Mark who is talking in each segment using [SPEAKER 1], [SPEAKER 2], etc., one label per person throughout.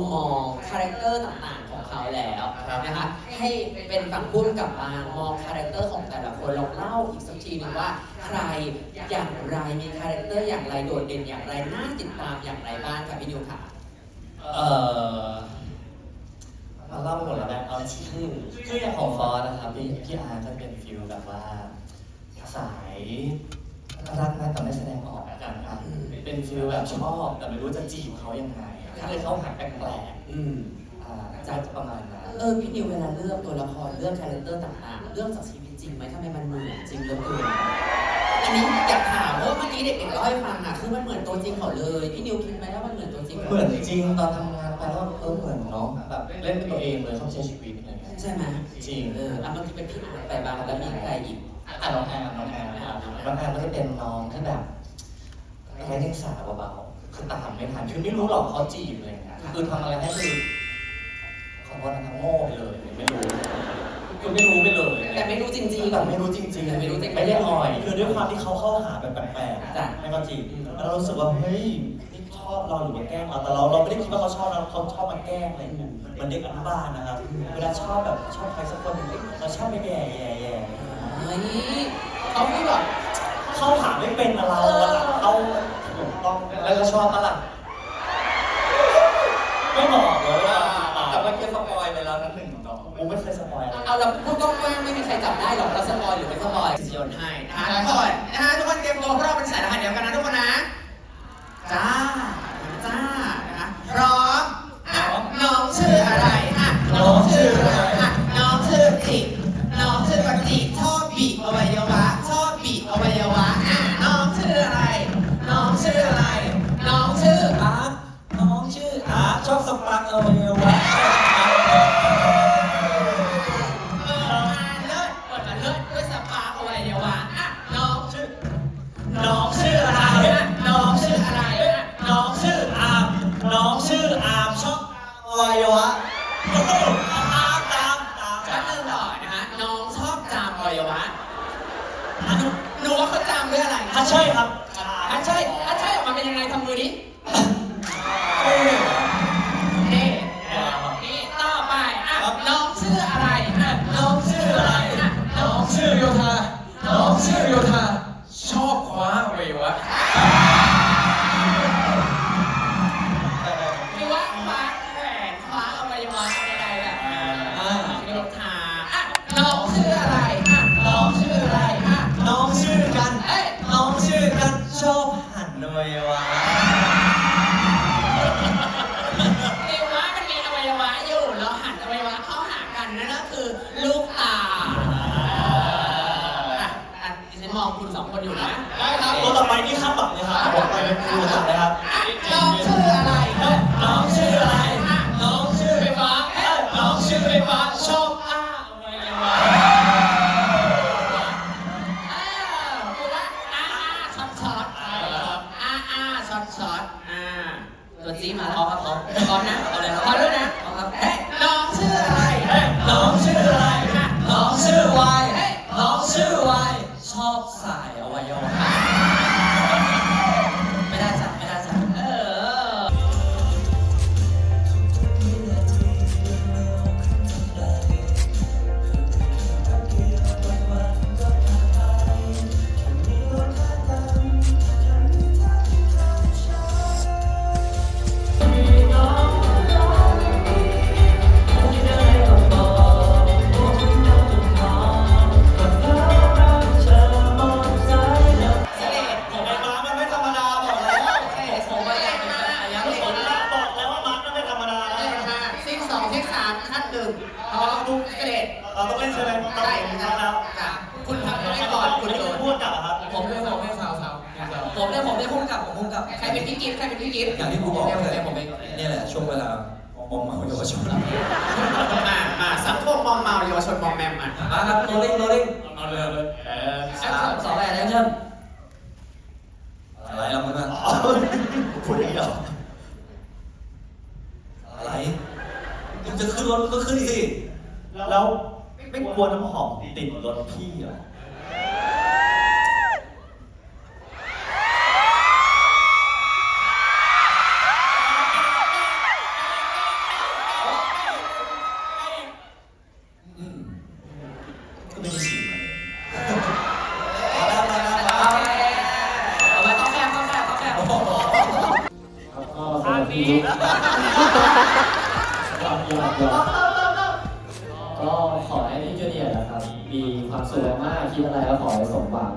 [SPEAKER 1] มุมมองคาแรคเตอร์ต่างๆของเขาแล้ว
[SPEAKER 2] ครับ
[SPEAKER 1] นะคะให้เป็นฝั่งพุ่มกับมางมองคาแรคเตอร์ของแต่ละคนลองเล่าอีกสักทีหนึ่งว่าใครอย่างไรมีคาแรคเตอร์อย่างไรโดดเด่นอย่างไรน่าติดตามอย่างไรบ้างค่ะพี่นิวค่ะ
[SPEAKER 2] เอ่อมาเล่าหมดแล้วนะเอาชื่อคืออย่างของฟอสนะครับพี่พี่อาร์ก็เป็นฟิลแบบว่าสายรักนะแต่ไม่แสดงออกอะกันครับเป็นฟิลแบบชอบแต่ไม่รู้จะจีบเขายังไง ก็เลยเขาหาแปลก
[SPEAKER 1] อืม
[SPEAKER 2] ๆอ่าจะประมาณนั้น
[SPEAKER 1] เออพี่นิวเวลาเลือกตัวละครเลือกคาแรคเตอร์ต่างๆเลือกจากชีวิตจริงไหมทำไมมันเหมือนจริงเหลือเกินอันนี้อยากถามเพราะว่าเมื่อกี้เด็กๆเล่าให้ฟังอะคือมันเหมือนตัวจริงเขาเลยพี่นิวคิดไหมว่ามันเหมือนตัวจริงขา
[SPEAKER 2] เหมือนจริงตอนทำงานไปแล้วเออเหมือนเนาะแบบเล่นเป็นตัวเองเลยเขาใช้ชีวิตอะไรเงี้ย
[SPEAKER 1] ใช่ไหม
[SPEAKER 2] จริง
[SPEAKER 1] เอออะมันจะเป็นพี่อ่านไปบ้างแล้วมีใครอีก
[SPEAKER 2] อะน้องแอมน้องแอมนะครับน้องแอมก็จะเป็นน้องที่แบบไร้เดียงสาเบาๆ คือตามไม่ทันคือไม่รู้หรอกเขาจีบอะไรเงี้ยคือทำอะไรให้คือขอโทษนะครับโง่ไปเลยไม่รู้คือไม่รู้ไปเลย
[SPEAKER 1] แต่ไม่รู้จริงๆ
[SPEAKER 2] แต่ไม่รู้จริงๆ
[SPEAKER 1] แต่ไม่รู้จริงๆ
[SPEAKER 2] ไม่ได้อ่อย
[SPEAKER 3] คือด้วยความที่เขาเข้าหาแบบแปลก
[SPEAKER 1] จ้ะ
[SPEAKER 3] ๆไม่ก็จีบแล้วเรารู้สึกว่าเฮ้ยนี่ชอบเราหรือว่าแกล้งเราแต่เราเราไม่ได้คิดว่าเขาชอบเราเขาชอบมาแกล้งอะไรอย่างเงี้ยเหมันเด็กอนุบาลนะครับเวลาชอบแบบชอบใครสักคนหนึ่งเราชอบไปแย่แย่แย่
[SPEAKER 1] เฮ้ยเขาคือแบบ
[SPEAKER 3] เข้าหาไม่เป็นอะเราอะเขาถูก ต้อง
[SPEAKER 2] แล้วก็ชอบมาล่ะ
[SPEAKER 3] ไม่บอกเลยว่า
[SPEAKER 2] แต่เมื่อกี้สปอยไปแล้วนะหนึ่งน้อง
[SPEAKER 3] กูไม่เคยสปอยอะไร
[SPEAKER 1] เอาเราพูดกว้างๆไม่มีใครจับได้หรอกเราสปอยหรือไม่สปอยโยนให้นะคะทุกคนนะคะทุกคนเตรียมตัวเพราะเราเป็นสายรหัสเดียวกันนะทุกคนนะ ปั
[SPEAKER 3] กเอวัยวะชอบสปัก
[SPEAKER 1] เปิดมาเลิศเปิดมาเลิศด้วยสปาอวัยวะอะน้องชื่อ
[SPEAKER 3] น้องชื่ออะไร
[SPEAKER 1] นะน้องชื่ออะไรนะ
[SPEAKER 3] น้องชื่ออาม น้องชื่ออามชอบอวัยวะโอ้โหตามตามตาม
[SPEAKER 1] แป๊บนึงก่อนนะคะน้องชอบจามอวัยวะอะหนูหนูว่าเขาจามด้วยอะไร
[SPEAKER 3] ถ้าใช่ครับ
[SPEAKER 1] ถ้าใช่ถ้าใช่ออกมาเป็นยังไงทำมือนี้ ไปอะน้ ชอ
[SPEAKER 4] บ
[SPEAKER 1] สา
[SPEAKER 3] ยอวัยวะ
[SPEAKER 1] พุ่ง
[SPEAKER 3] กับ
[SPEAKER 4] ผม
[SPEAKER 1] พุ่งกับใครเป็นพี่กิฟต์ใครเป็นพี่กิฟต์
[SPEAKER 4] อย่างที่กูบอกเนี่ยผมเองเนี่ยแหละช่วงเวลามอมเมาเยาวชน
[SPEAKER 1] อ่าอ่าสังคมมอมเมาเยาวชนมอมแมมอะ
[SPEAKER 4] มาครับโรลลิ่งโรลลิ่ง
[SPEAKER 3] เอาเลยเอาเลยเออ
[SPEAKER 1] สามสองแปดแล้วเริ่ม
[SPEAKER 4] อะไรเราเพื่อน
[SPEAKER 3] พูดอย่างนี้เหรอ
[SPEAKER 4] อะไรมึงจะขึ้นรถมึงก็ขึ้นสิ
[SPEAKER 3] แล้วไม่กลัวน้ำหอมติดรถพี่เหรอ
[SPEAKER 2] นี้ยอดยอดยอดก็ขอให้พี่จูเนียร์นะครับ มีความสุขมากๆคิดอะไรก็ขอให้สมหวัง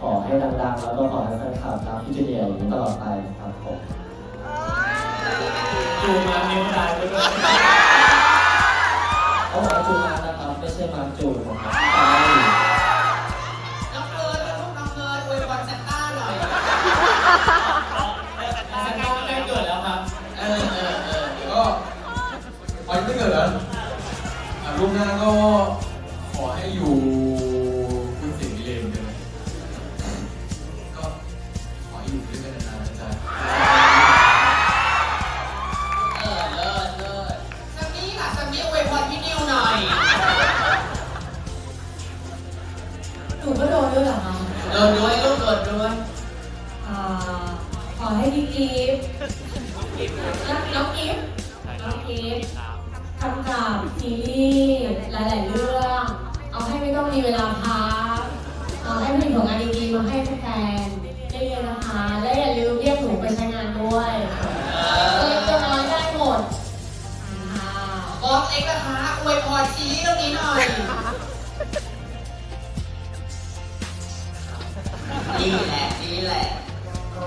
[SPEAKER 2] ขอให้ดังๆ แล้วก็ขอให้แฟนคลับรักพี่จูเนียร์อย่างนี้ตลอดไปครับผมจูมาเมวดายไปด้วยเขาบอกว่าจูมานะครับ ไม่ใช่มาจูนะครับใช่
[SPEAKER 1] น้องเฟิร์นลูกน้องเฟิร์นอวยพรซานต้าหน่อย
[SPEAKER 4] พอยังไม่เกิดเหรออะลูกหน้าก็ขอให้อยู่คุณสิ่งนี้เองกันก็ขอให้อยู่ด้วยกันนานๆนะจ๊ะ
[SPEAKER 1] เออเลิศเลิศซัมมี่ค่ะซัมมี่อวยพรพี่นิวหน่อย
[SPEAKER 5] หนูก็โดนด้วยเหรอคะ
[SPEAKER 1] โดนด้วยลูกโดนด้วย
[SPEAKER 5] ทำกับซีรีส์หลายๆเรื่อง เอาให้ไม่ต้องมีเวลาพักเอาให้ผลิตผลงานดีๆมาให้แฟนๆได้เลยนะคะ และอย่าลืมเรียกหนูไปใช้งานด้วยตัวเล็กตัวน้อยได้หมดค่ะ
[SPEAKER 1] บอสเอ็กซ์นะคะอวยพรซีรีส์เรื่องนี้หน่อยนี่แหละนี่แหละ
[SPEAKER 6] ก็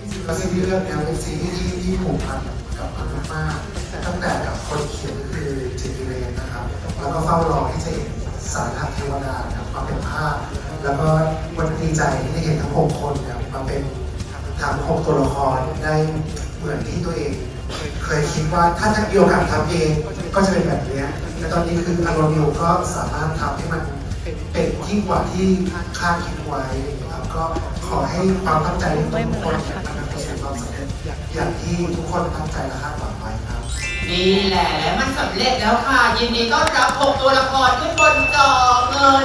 [SPEAKER 6] จริงๆแล้วซีรีส์เรื่องเนี้ยเป็นซีรีส์ที่ที่ผูกพันกับมันมากๆตั้งแต่กับคนเขียน แล้วก็เฝ้ารอที่จะเห็นสารหักเทวดานะครับมาเป็นภาพ แล้วก็วันดีใจที่ได้เห็นทั้งหกคนเนี่ยมาเป็นทั้งหกตัวละครได้เหมือนที่ตัวเอง เคยคิดว่าถ้าจะมีโอกาสทำเองก็จะเป็นแบบนี้แต่ตอนนี้คืออารมณ์อยู่ก็สามารถทำให้มันเป็นยิ่งกว่าที่คาดคิดไว้นะครับก็ขอให้ความตั้งใจของทุกคนมันประสบความสำเร็จอย่างที่ทุกคนตั้งใจและคาดหวังไว้ครับ
[SPEAKER 1] นี่แหละและ มันสำเร็จแล้วค่ะ ยินดีต้อนรับ 6 ตัวละครทุกคนจอเงิน